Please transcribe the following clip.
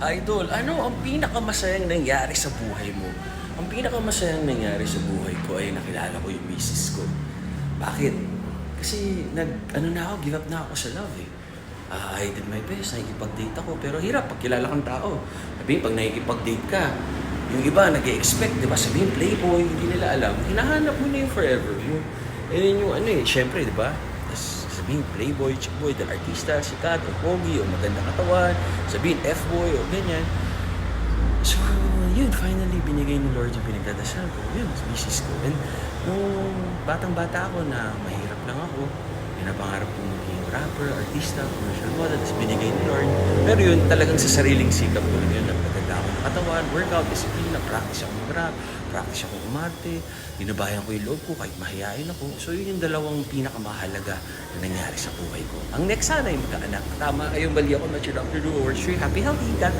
Idol, ano ang pinakamasayang nangyari sa buhay mo? Ang pinakamasayang nangyari sa buhay ko ay nakilala ko yung misis ko. Bakit? Kasi nag, ano na ako, give up na ako sa love eh. Ah, I did my best, nakikipag-date ako, pero hirap pag kilala kang tao. Sabihin, pag nakikipag-date ka, yung iba nag expect di ba? Sabihin, playboy, hindi nila alam. Hinahanap mo na yung forever. Yung, yun yung ano eh, syempre, di ba? Sabihin, playboy, chickboy, dahil artista, sikat, o pogi, o maganda katawan. Sabihin, F-boy, o ganyan. So, yun, finally, binigay ni Lord yung pinagdadasal ko. Yun, misis ko. And nung batang-bata ako na mahirap lang ako, pinapangarap kong maging rapper, artista, commercial model, tapos binigay ni Lord. Pero yun, talagang sa sariling sikap ko lang yun. Katawan, workout, disiplina, practice ako mag-rap, practice ako umarte, tinabayan ko yung loob ko kahit mahihain ako. So yun yung dalawang pinakamahalaga na nangyari sa buhay ko. Ang next sana yung magkaanak. Tama kayong bali ako, Mature Dr. Duo, World Happy Healthy. God